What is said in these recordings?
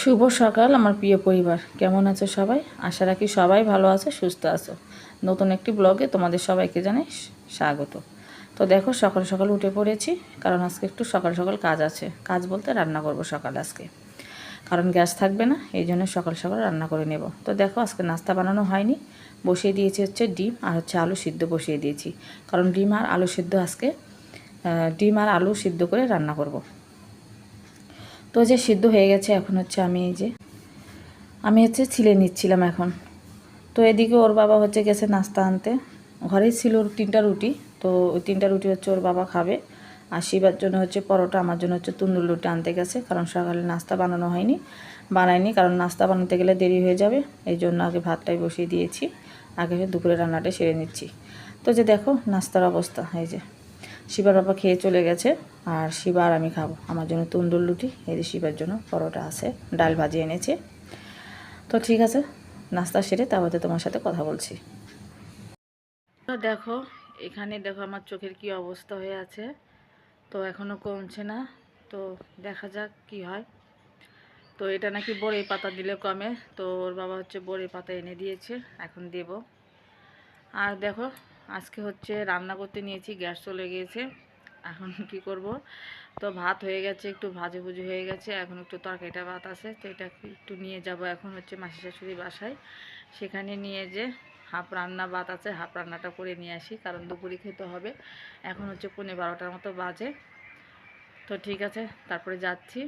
শুভ সকাল, আমার প্রিয় পরিবার। কেমন আছো সবাই? আশা রাখি সবাই ভালো আছে, সুস্থ আছো। নতুন একটি ব্লগে তোমাদের সবাইকে জানাই স্বাগত। তো দেখো, সকাল সকাল উঠে পড়েছি, কারণ আজকে একটু সকাল সকাল কাজ আছে। কাজ বলতে রান্না করব সকাল আজকে। কারণ গ্যাস থাকবে না, এই জন্য সকাল সকাল রান্না করে নেব। তো দেখো, আজকে নাস্তা বানানো হয়নি। বসিয়ে দিয়েছি হচ্ছে ডিম আর হচ্ছে আলু সিদ্ধ বসিয়ে দিয়েছি। কারণ ডিম আর আলু সিদ্ধ আজকে ডিম আর আলু সিদ্ধ করে রান্না করব। তো যে সিদ্ধ হয়ে গেছে এখন হচ্ছে আমি এই যে, আমি হচ্ছে ছিলে নিচ্ছিলাম এখন। তো এদিকে ওর বাবা হচ্ছে গেছে নাস্তা আনতে। ঘরেই ছিল ওর তিনটা রুটি, তো ওই তিনটা রুটি হচ্ছে ওর বাবা খাবে। আর শিবার জন্য হচ্ছে পরোটা, আমার জন্য হচ্ছে তুন্দুর রুটি আনতে গেছে, কারণ সকালে নাস্তা বানানো হয়নি বানাইনি কারণ নাস্তা বানাতে গেলে দেরি হয়ে যাবে, এই জন্য আগে ভাতটাই বসিয়ে দিয়েছি। আগে দুপুরে রান্নাটা সেরে নিচ্ছি। তো যে দেখো নাস্তার অবস্থা, এই যে। শিবার বাবা খেয়ে চলে গেছে। আর শিবার আমি খাব। আমার জন্য তন্দুর রুটি, এই যে শিবার জন্য পরোটা আছে, ডাল ভাজি এনেছে। তো ঠিক আছে, নাস্তা সেরে তারপরে তোমার সাথে কথা বলছি। দেখো, এখানে দেখো আমার চোখের কি অবস্থা হয়ে আছে। তো এখনও কমছে না। তো দেখা যাক কি হয়। তো এটা নাকি বড়ি পাতা দিলে কমে। তো ওর বাবা হচ্ছে বড়ি পাতা এনে দিয়েছে, এখন দেব। আর দেখো আজকে হচ্ছে রান্না করতে নিয়েছি, গ্যাস চলে গিয়েছে। এখন কি করব? তো ভাত হয়ে গেছে, একটু ভাজে ভুজি হয়ে গেছে, এখন একটু তরকারিটা ভাত আছে, তো এটা একটু নিয়ে যাব এখন হচ্ছে মাসি শাশুড়ি বাসায়। সেখানে নিয়ে যে হাফ রান্না ভাত আছে, হাফ রান্নাটা করে নিয়ে আসি, কারণ দুপুরে খেতে হবে। এখন হচ্ছে পনেরো বারোটার মতো বাজে। তো ঠিক আছে, তারপরে যাচ্ছি।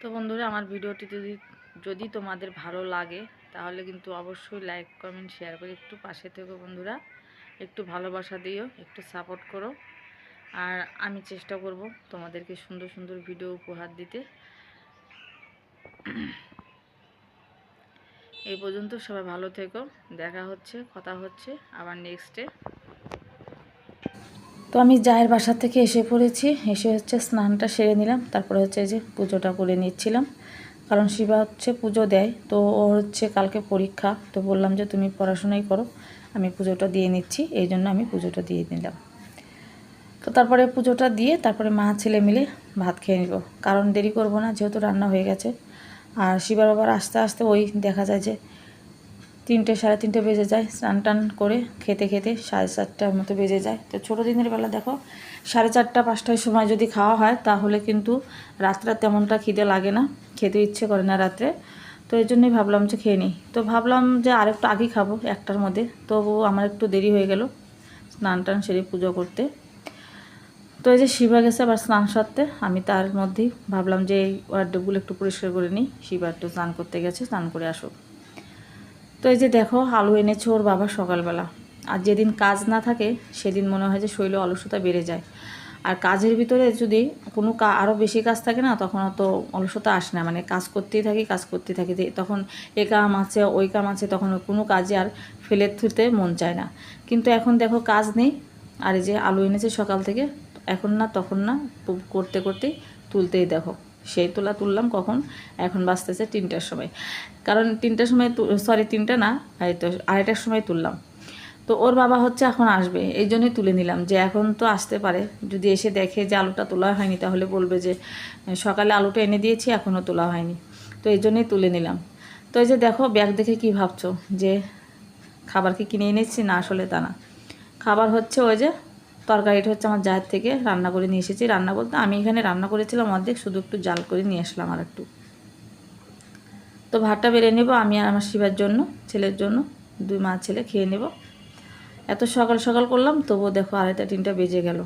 তো বন্ধুরা, আমার ভিডিওটি যদি যদি তোমাদের ভালো লাগে, তাহলে কিন্তু অবশ্যই লাইক কমেন্ট শেয়ার করে একটু পাশে থেকো বন্ধুরা। একটু ভালোবাসা দিও, একটু সাপোর্ট করো। আর আমি চেষ্টা করব তোমাদেরকে সুন্দর সুন্দর ভিডিও উপহার দিতে। এই পর্যন্ত সবাই ভালো থেকো, দেখা হচ্ছে, কথা হচ্ছে আবার নেক্সটে তো আমি জায়ের বাসা থেকে এসে পড়েছি, এসে হচ্ছে স্নানটা সেরে নিলাম, তারপরে হচ্ছে যে পুজোটা করে নিচ্ছিলাম। কারণ শিবা হচ্ছে পুজো দেয়, তো ও হচ্ছে কালকে পরীক্ষা, তো বললাম যে তুমি পড়াশোনাই করো, আমি পুজোটা দিয়ে নিচ্ছি, এই জন্য আমি পুজোটা দিয়ে নিলাম। তো তারপরে পুজোটা দিয়ে তারপরে মা ছেলে মিলে ভাত খেয়ে নিব কারণ দেরি করব না, যেহেতু রান্না হয়ে গেছে, আর শিবার বাবার আস্তে আস্তে ওই দেখা যায় যে তিনটে, সাড়ে তিনটে বেজে যায়, স্নান টান করে খেতে খেতে সাড়ে চারটার মতো বেজে যায়। তো ছোটো দিনের বেলা দেখো, সাড়ে চারটা, পাঁচটার সময় যদি খাওয়া হয়, তাহলে কিন্তু রাত্রে তেমনটা খিদে লাগে না, খেতে ইচ্ছে করে না রাত্রে। তো এই জন্যই ভাবলাম যে খেয়ে নিই। তো ভাবলাম যে আরেকটু আগেই খাব, একটার মধ্যে। তবু আমার একটু দেরি হয়ে গেল স্নান টান সেরে পুজো করতে। তো এই যে শিবা গেছে আবার স্নান সারতে, আমি তার মধ্যেই ভাবলাম যে এই ওয়ার্ডগুলো একটু পরিষ্কার করে নিই। শিবা একটু স্নান করতে গেছে, স্নান করে আসুক। তো এই যে দেখো, আলু এনেছে ওর বাবা সকালবেলা। আর যেদিন কাজ না থাকে, সেদিন মনে হয় যে শৈল অলসতা বেড়ে যায়। আর কাজের ভিতরে যদি কোনো কা আরও বেশি কাজ থাকে না, তখন অত অলসতা আসে না। মানে কাজ করতেই থাকি, কাজ করতেই থাকি। তখন এ কাম আছে, ওই কাম আছে, তখন কোনো কাজে আর ফেলে থুতে মন চায় না। কিন্তু এখন দেখো কাজ নেই। আর এই যে আলু এনেছে সকাল থেকে, এখন না, তখন না তো- করতে, করতেই তুলতেই দেখো। সেই তোলা তুললাম কখন? এখন বাঁচতেছে তিনটার সময়। কারণ তিনটার সময় সরি তিনটা না তো আড়াইটার সময় তুললাম। তো ওর বাবা হচ্ছে এখন আসবে, এই জন্যই তুলে নিলাম যে এখন তো আসতে পারে। যদি এসে দেখে যে আলুটা তোলা হয়নি, তাহলে বলবে যে সকালে আলুটা এনে দিয়েছি এখনও তোলা হয়নি। তো এই জন্যই তুলে নিলাম। তো এই যে দেখো, ব্যাগ দেখে কি ভাবছ? যে খাবার কি কিনে এনেছি, না আসলে তা না। খাবার হচ্ছে ওই যে তরকারিটা হচ্ছে আমার জায়ের থেকে রান্না করে নিয়ে এসেছি। রান্না বলতে আমি এখানে রান্না করেছিলাম অর্ধেক, শুধু একটু জাল করে নিয়ে আসলাম আর একটু তো ভাতটা বেড়ে নেব আমি আর আমার শিবার জন্য, ছেলের জন্য। দুই মা ছেলে খেয়ে নেব। এত সকাল সকাল করলাম, তবুও দেখো আড়াইটা, তিনটা বেজে গেল।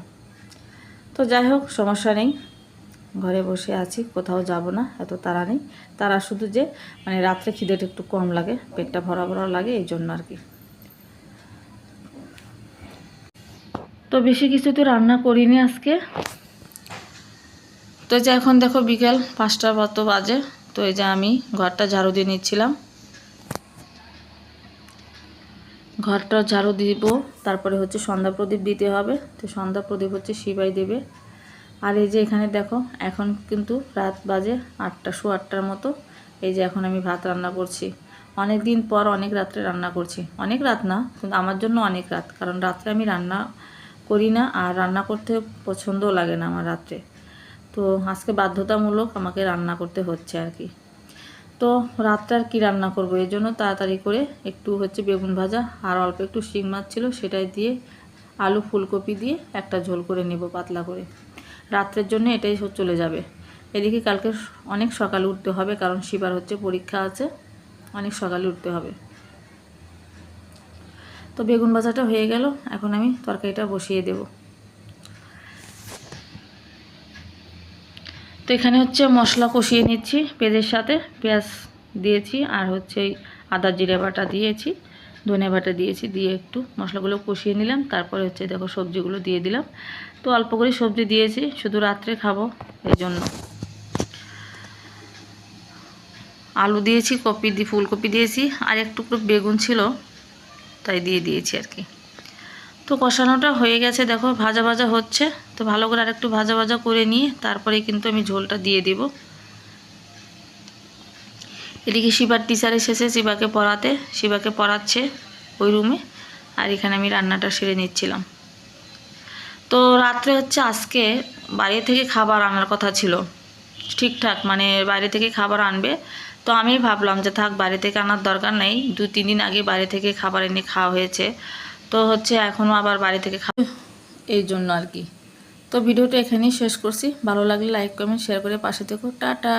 তো যাই হোক, সমস্যা নেই। ঘরে বসে আছি, কোথাও যাব না, এত তাড়া নেই। তারা শুধু যে মানে রাত্রে খিদেটা একটু কম লাগে, পেটটা ভরা ভরা লাগে, এই জন্য আর কি। তো বেশি কিছু তো রান্না করিনি আজকে। তো যে এখন দেখো বিকেল পাঁচটার মতো বাজে, তো এই যে আমি ঘরটা ঝাড়ু দিয়ে নিচ্ছিলাম। ঘরটা ঝাড়ু দিব, তারপরে হচ্ছে সন্ধ্যা প্রদীপ দিতে হবে, তো সন্ধ্যা প্রদীপ হচ্ছে শিবাই দেবে। আর এই যে এখানে দেখো, এখন কিন্তু রাত বাজে আটটা শো আটটার মতো। এই যে এখন আমি ভাত রান্না করছি। অনেক দিন পর অনেক রাত্রে রান্না করছি। অনেক রাত না, কিন্তু আমার জন্য অনেক রাত, কারণ রাত্রে আমি রান্না করি না আর রান্না করতে পছন্দও লাগে না আমার রাত্রে। তো আজকে বাধ্যতামূলক আমাকে রান্না করতে হচ্ছে আর কি। তো রাতটা আর কী রান্না করব? এই জন্য তাড়াতাড়ি করে একটু হচ্ছে বেগুন ভাজা আর অল্প একটু শিং মাছ ছিল সেটাই দিয়ে আলু ফুলকপি দিয়ে একটা ঝোল করে নেব পাতলা করে। রাত্রের জন্য এটাই চলে যাবে। এদিকে কালকে অনেক সকালে উঠতে হবে কারণ শিবার হচ্ছে পরীক্ষা আছে। অনেক সকালে উঠতে হবে। তো বেগুন ভাজাটা হয়ে গেল। এখন আমি তরকারিটা বসিয়ে দেব। তো এখানে হচ্ছে মশলা কষিয়ে নিচ্ছি পেঁয়াজের সাথে। পেঁয়াজ দিয়েছি আর হচ্ছে ওই আদা জিরে বাটা দিয়েছি, ধনে বাটা দিয়েছি, দিয়ে একটু মশলাগুলো কষিয়ে নিলাম। তারপরে হচ্ছে দেখো সবজিগুলো দিয়ে দিলাম। তো অল্প করে সবজি দিয়েছি, শুধু রাত্রে খাব এই জন্য। আলু দিয়েছি, কপি দিয়ে ফুলকপি দিয়েছি, আর একটু বেগুন ছিল। তাই দিয়ে দিয়েছি আর কি। তো কষানোটা হয়ে গেছে, দেখো ভাজা ভাজা হচ্ছে। তো ভালো করে আর একটু ভাজা ভাজা করে নিয়ে তারপরে কিন্তু আমি ঝোলটা দিয়ে দিব। এদিকে শিবার টিচার এসেছে শিবাকে পড়াতে, শিবাকে পড়াচ্ছে ওই রুমে। আর এখানে আমি রান্নাটা সেরে নিচ্ছিলাম। তো রাত্রে হচ্ছে আজকে বাইরে থেকে খাবার আনার কথা ছিল। ঠিকঠাক মানে বাইরে থেকে খাবার আনবে। তো আমি ভাবলাম যে থাক, বাড়ি থেকে আনার দরকার নেই। দু, তিন দিন আগে বাড়ি থেকে খাবার এনে খাওয়া হয়েছে। তো হচ্ছে এখনও আবার বাড়ি থেকে খাওয়া এই জন্য আর কি। তো ভিডিওটা এখানেই শেষ করছি। ভালো লাগলে লাইক কমেন্ট শেয়ার করে পাশে থেকো। টাটা।